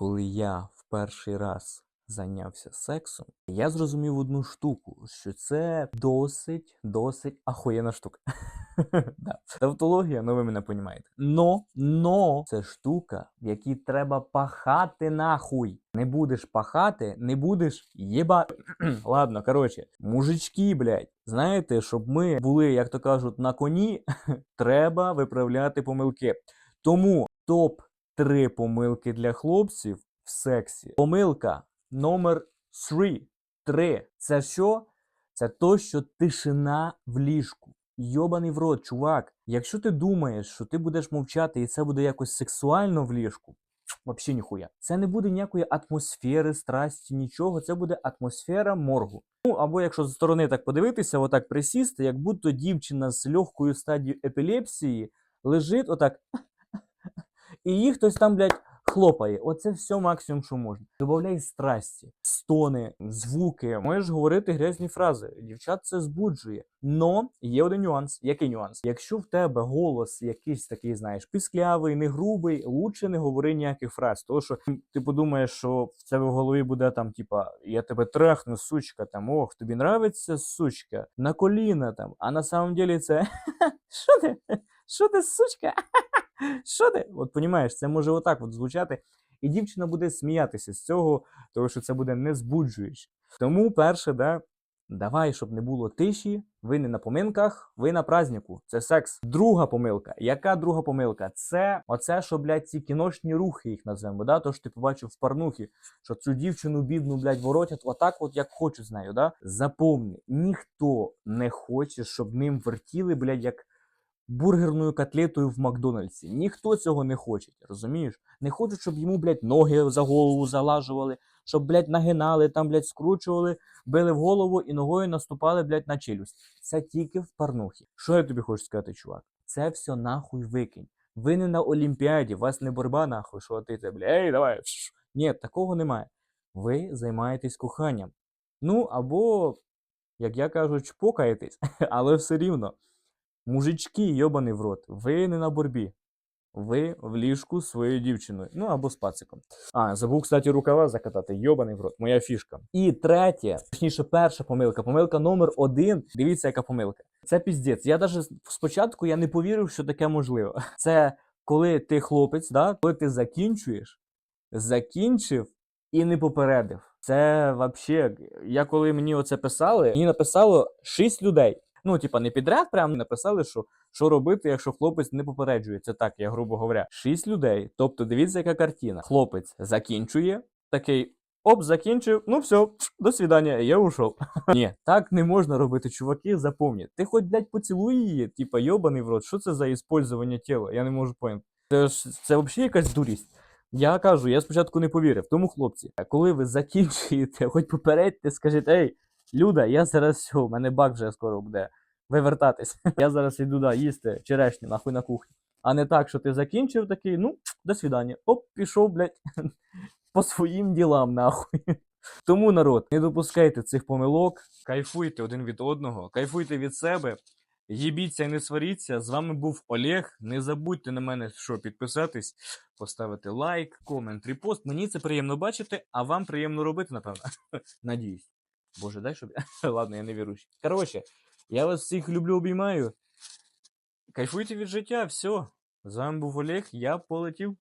Коли я в перший раз зайнявся сексом, я зрозумів одну штуку, що це досить, досить ахуєнна штука. Да. Тавтологія, ну ви мене понімаєте. Но, но це штука, в якій треба пахати нахуй. Не будеш пахати, не будеш єба. Ладно, коротше, мужички, блядь, знаєте, щоб ми були, як то кажуть, на коні, треба виправляти помилки. Тому топ три помилки для хлопців в сексі. Помилка номер 3. Три. Це що? Це то, що тишина в ліжку. Йобаний в рот, чувак. Якщо ти думаєш, що ти будеш мовчати і це буде якось сексуально в ліжку, взагалі ніхуя. Це не буде ніякої атмосфери, страсті, нічого. Це буде атмосфера моргу. Ну або якщо з сторони так подивитися, отак присісти, як будто дівчина з легкою стадією епілепсії лежить отак. І їх хтось там, блядь, хлопає. Оце все максимум, що можна. Добавляй страсті, стони, звуки. Можеш говорити грязні фрази. Дівчат це збуджує. Но є один нюанс. Який нюанс? Якщо в тебе голос якийсь такий, знаєш, пісклявий, не грубий, лучше не говори ніяких фраз. Тому що ти подумаєш, що в тебе в голові буде там, типа, я тебе трахну, сучка, там, ох, тобі нравиться, сучка, на коліна там. А на самом деле це. Що ти? Що ти, сучка? Що ти? От понімаєш, це може отак от звучати. І дівчина буде сміятися з цього, тому що це буде не збуджуюче. Тому, перше, да, давай, щоб не було тиші, ви не на поминках, ви на празднику. Це секс. Друга помилка. Яка друга помилка? Це оце, що, блядь, ці кіношні рухи їх назвемо, да? То що ти побачив в парнухі, що цю дівчину бідну, блядь, воротять отак, от як хочуть з нею, да? Запомни, ніхто не хоче, щоб ним вертіли, блядь, як бургерною котлетою в Макдональдсі. Ніхто цього не хоче, розумієш? Не хочуть, щоб йому, блядь, ноги за голову залажували, щоб, блядь, нагинали, там, блядь, скручували, били в голову і ногою наступали, блядь, на челюсть. Це тільки в парнухі. Що я тобі хочу сказати, чувак? Це все нахуй викинь. Ви не на Олімпіаді, вас не боротьба нахуй, що ти це, бля, ей, давай. Ні, такого немає. Ви займаєтесь коханням. Ну, або, як я кажу, чпокаєтесь, але все рівно. Мужички, йобаний в рот, ви не на борбі. Ви в ліжку з своєю дівчиною. Ну або з пациком. А, забув, кстати, рукава закатати. Йобаний в рот, моя фішка. І третє, точніше, перша помилка. Помилка номер один. Дивіться, яка помилка. Це піздець. Я навіть спочатку я не повірив, що таке можливо. Це коли ти хлопець, да? коли ти закінчуєш, закінчив і не попередив. Це вообще, я коли мені оце писали, мені написало 6 людей. Ну, типа, не підряд, прям написали, що що робити, якщо хлопець не попереджує. Це так, я грубо говоря. Шість людей. Тобто, дивіться, яка картина. Хлопець закінчує, такий. Оп, закінчив, ну все, до свидання, я ушов. Ні, так не можна робити, чуваки, запомні. Ти хоч, блядь, поцілуй її, типа, йобаний в рот, що це за іспользування тіла? Я не можу поняти. Це ж це взагалі якась дурість. Я кажу, я спочатку не повірив. Тому, хлопці, коли ви закінчуєте, хоч попередьте, скажіть, ей, Люда, я зараз все, у мене бак вже скоро буде вивертатись. Я зараз йду да, їсти черешню, нахуй на кухні. А не так, що ти закінчив такий, ну, до свидання. Оп, пішов, блядь, по своїм ділам, нахуй. Тому, народ, не допускайте цих помилок, кайфуйте один від одного, кайфуйте від себе, їбіться і не сваріться. З вами був Олег. Не забудьте на мене, що підписатись, поставити лайк, комент, репост. Мені це приємно бачити, а вам приємно робити, напевно. Надіюсь. Боже, дай, щоб я. Ладно, я не віруючий. Коротше, я вас всіх люблю, обіймаю. Кайфуйте від життя, все. З вами був Олег, я полетів.